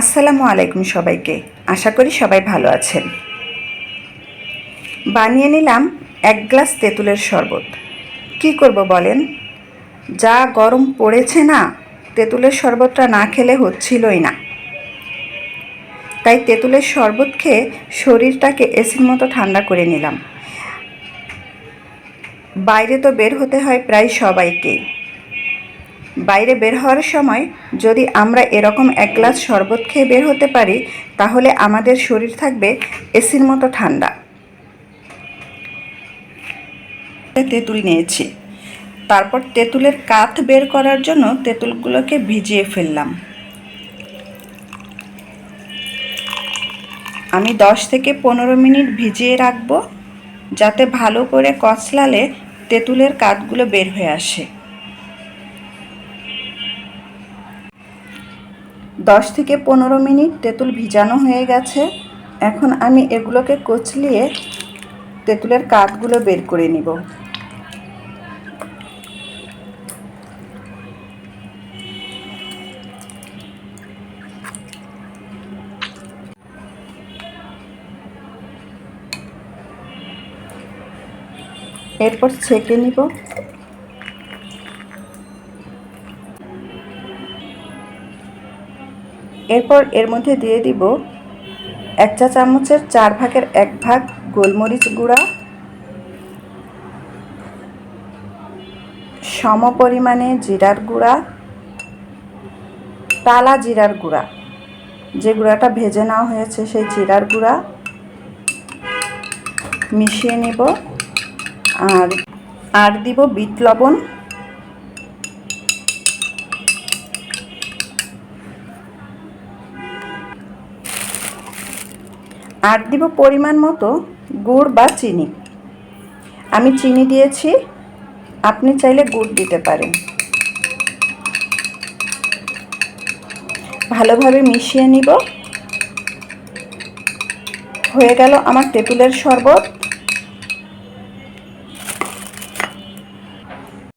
আসসালামু আলাইকুম সবাইকে। আশা করি সবাই ভালো আছেন। বানিয়ে নিলাম এক গ্লাস তেঁতুলের শরবত। কি করব বলেন? যা গরম পড়েছে না, তেঁতুলের শরবতটা না খেলে হচ্ছিলই না। তাই তেঁতুলের শরবত খেয়ে শরীরটাকে এসির মতো ঠান্ডা করে নিলাম। বাইরে তো বের হতে হয় প্রায় সবাইকেই। বাইরে বের হওয়ার সময় যদি আমরা এরকম এক গ্লাস শরবত খেয়ে বের হতে পারি, তাহলে আমাদের শরীর থাকবে এসির মতো ঠান্ডা। তেঁতুল নিয়েছি। তারপর তেঁতুলের কাঠ বের করার জন্য তেঁতুলগুলোকে ভিজিয়ে ফেললাম। আমি দশ থেকে পনেরো মিনিট ভিজিয়ে রাখব, যাতে ভালো করে কচলালে তেঁতুলের কাঠগুলো বের হয়ে আসে। দশ থেকে পনেরো মিনিট তেঁতুল ভিজানো হয়ে গেছে। এখন আমি এগুলোকে কচলিয়ে তেঁতুলের কাঠগুলো বের করে নিব। এরপর ছেঁকে নিব। এরপর এর মধ্যে দিয়ে দিব এক চা চামচের চার ভাগের এক ভাগ গোলমরিচ গুঁড়া। সম পরিমাণে জিরার গুঁড়া। টালা জিরার গুঁড়া। যে গুঁড়াটা ভেজে নেওয়া হয়েছে সেই জিরার গুঁড়া। মিশিয়ে নেব। আর আর দিব বিট লবণ। আর দিব পরিমাণ মতো গুড় বা চিনি। আমি চিনি দিয়েছি, আপনি চাইলে গুড় দিতে পারেন। ভালোভাবে মিশিয়ে নিব। হয়ে গেল আমার তেঁতুলের শরবত।